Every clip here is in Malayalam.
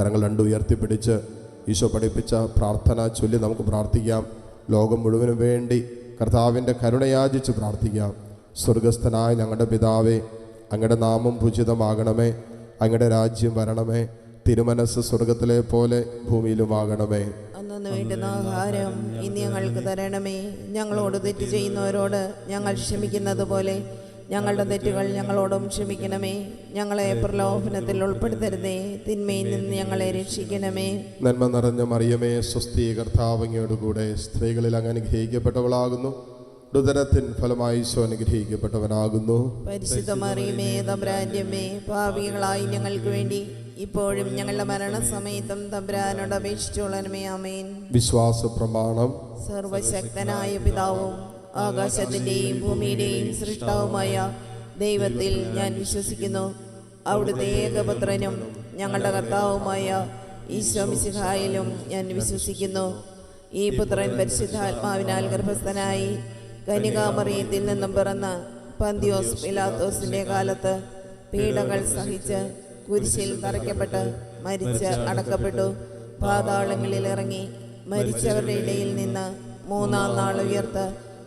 കരങ്ങൾ രണ്ടും ഉയർത്തിപ്പിടിച്ച് ഈശോ പഠിപ്പിച്ച പ്രാർത്ഥന ചൊല്ലി നമുക്ക് പ്രാർത്ഥിക്കാം. ലോകം മുഴുവനും വേണ്ടി കർത്താവിന്റെ കരുണയാചിച്ച് പ്രാർത്ഥിക്കാം. സ്വർഗസ്ഥനായ ഞങ്ങളുടെ പിതാവേ അങ്ങയുടെ നാമം പൂജിതമാകണമേ. അങ്ങയുടെ രാജ്യം വരണമേ. തിരുമനസ് സ്വർഗത്തിലെ പോലെ ഭൂമിയിലുമാകണമേ. അന്നു ആഹാരം ഇനി ഞങ്ങൾക്ക് തരണമേ. ഞങ്ങളോട് തെറ്റ് ചെയ്യുന്നവരോട് ഞങ്ങൾ ക്ഷമിക്കുന്നത് പോലെ ഞങ്ങളുടെ തെറ്റുകൾ ഞങ്ങളോടും ക്ഷമിക്കണമേ. ഞങ്ങളെ പ്രലോഭനത്തിൽ ഉൾപ്പെടുത്തരുതേ. തിന്മയിൽ നിന്ന് ഞങ്ങളെ രക്ഷിക്കണമേ. നന്മ നിറഞ്ഞ മറിയമേ സ്വസ്തി കർത്താവങ്ങയോടുകൂടെ സ്ത്രീകളിൽ അങ്ങ് അനുഗ്രഹിക്കപ്പെട്ടവളാകുന്നു. ഉദരത്തിൻ ഫലമായി അനുഗ്രഹിക്കപ്പെട്ടവനാകുന്നു. പരിശുദ്ധ മറിയമേ തമ്പ്രാന്റെമ്മേ പാപികളായി ഞങ്ങൾക്ക് വേണ്ടി ഇപ്പോഴും ഞങ്ങളുടെ മരണസമയത്തും തമ്പ്രാനോട് അപേക്ഷിച്ചോളനമേ അമേൻ വിശ്വാസ പ്രമാണം സർവശക്തനായ പിതാവും ആകാശത്തിന്റെയും ഭൂമിയുടെയും സൃഷ്ടാവുമായ ദൈവത്തിൽ ഞാൻ വിശ്വസിക്കുന്നു. അവിടുത്തെ ഏകപുത്രനും ഞങ്ങളുടെ കർത്താവുമായ ഈശ്വമിസിഹായിലും ഞാൻ വിശ്വസിക്കുന്നു. ഈ പുത്രൻ പരിശുദ്ധാത്മാവിനാൽ ഗർഭസ്ഥനായി കനികാമറിയത്തിൽ നിന്നും പിറന്ന പന്തിയോസ് പിലാത്തോസിന്റെ കാലത്ത് പീഡകൾ സഹിച്ച് കുരിശിൽ തറയ്ക്കപ്പെട്ട് മരിച്ച് അടക്കപ്പെട്ടു. പാതാളങ്ങളിൽ ഇറങ്ങി മരിച്ചവരുടെ ഇടയിൽ നിന്ന് മൂന്നാം നാൾ ഉയർത്ത്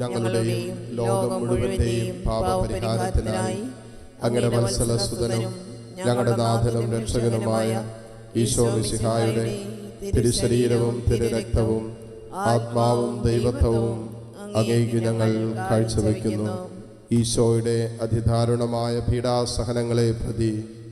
ഞങ്ങളുടെയും ലോകം മുഴുവന്റെയും പാപപരിഹാരത്തിനായി അങ്ങയുടെ വത്സലസുതനും ഞങ്ങളുടെ നാഥനും രക്ഷകനുമായ ഈശോ മിശിഹായുടെ തിരുശരീരവും തിരുരക്തവും ആത്മാവും ദൈവത്വവും അങ്ങേക്ക് ഞങ്ങൾ കാഴ്ചവെക്കുന്നു. ഈശോയുടെ അതിദാരുണമായ പീഡാസഹനങ്ങളെ പ്രതി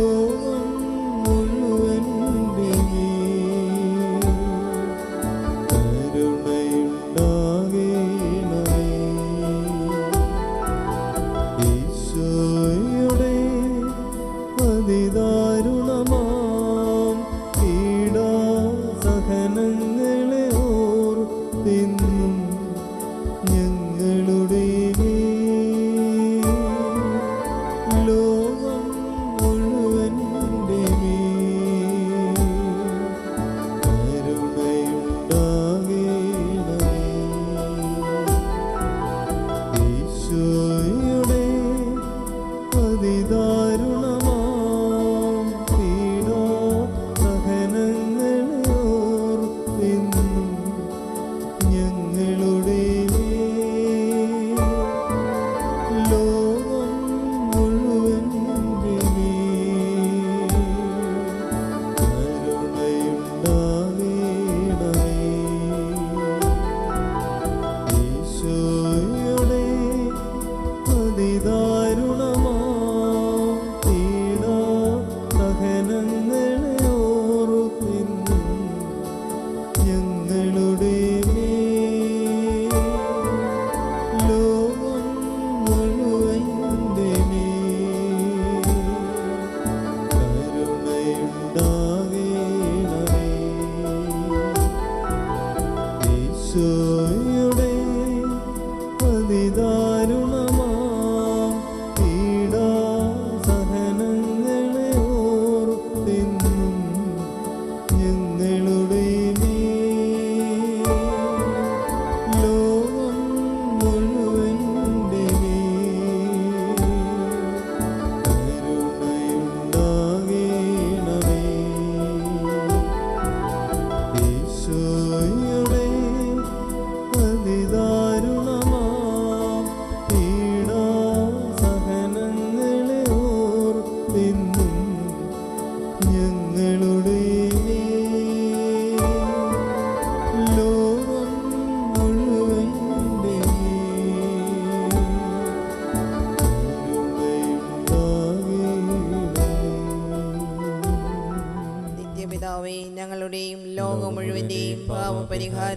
ലോകം